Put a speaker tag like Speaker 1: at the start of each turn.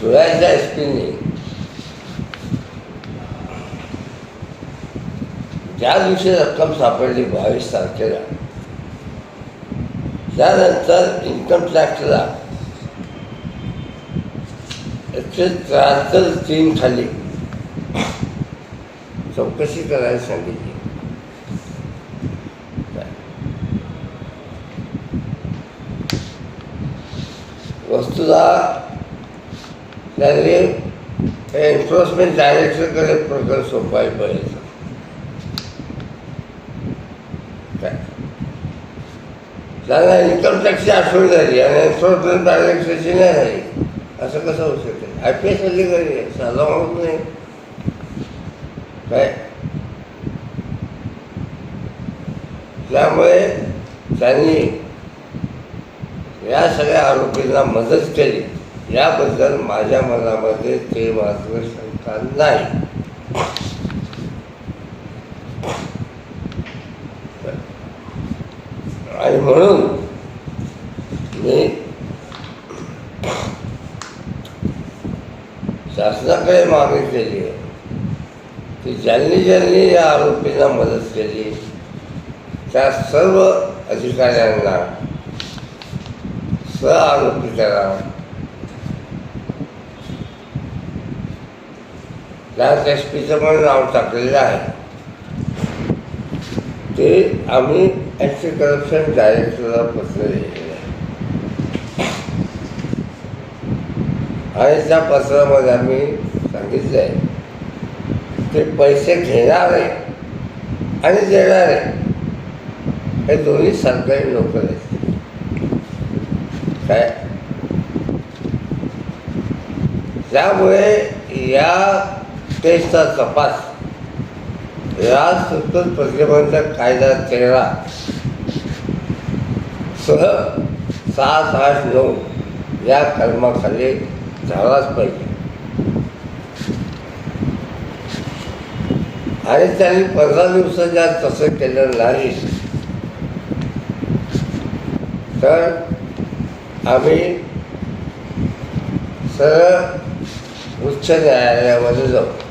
Speaker 1: धुळ्याच्या एस पीने ज्या दिवशी रक्कम सापडली, बावीस तारखेला, त्यानंतर इन्कम टॅक्सला एकशे त्र्याहत्तर तीन खाली. चौकशी करायला सांगितली. त्यांनी एन्फोर्समेंट डायरेक्टरकडे प्रकरण सोपवायला पाहिजे त्यांना इन्कम टॅक्सची आठवण झाली आणि एन्फोर्समेंट डायरेक्टरची नाही झाली असं कसं होऊ शकेल आय पी एस अधिकारी आहे साधा माणूस नाही काय त्यामुळे त्यांनी या सगळ्या आरोपींना मदत केली याबद्दल माझ्या मनामध्ये ते मात्र शंका नाही. आणि म्हणून मी शासनाकडे मागणी केली आहे की ज्यांनी ज्यांनी या आरोपींना मदत केली त्या सर्व अधिकाऱ्यांना सह आरोपी करा. त्यात एस पीचं पण नाव टाकलेलं आहे. ते आम्ही अँटी करप्शन डायरेक्टरला पत्र लिहिलेलं आहे. आणि त्या पत्रामध्ये आम्ही सांगितलं आहे ते पैसे घेणार आहे आणि देणारे हे दोन्ही सरकारी नोकर आहेत. काय? त्यामुळे या केसचा तपास. राजसुतक प्रतिबंधक कायदा तेरा सह सात आठ नऊ या कलमाखाली झालाच पाहिजे. आणि त्यांनी पंधरा दिवसाच्या तसं केलं नाही तर आम्ही सरळ उच्च न्यायालयामध्ये जाऊ.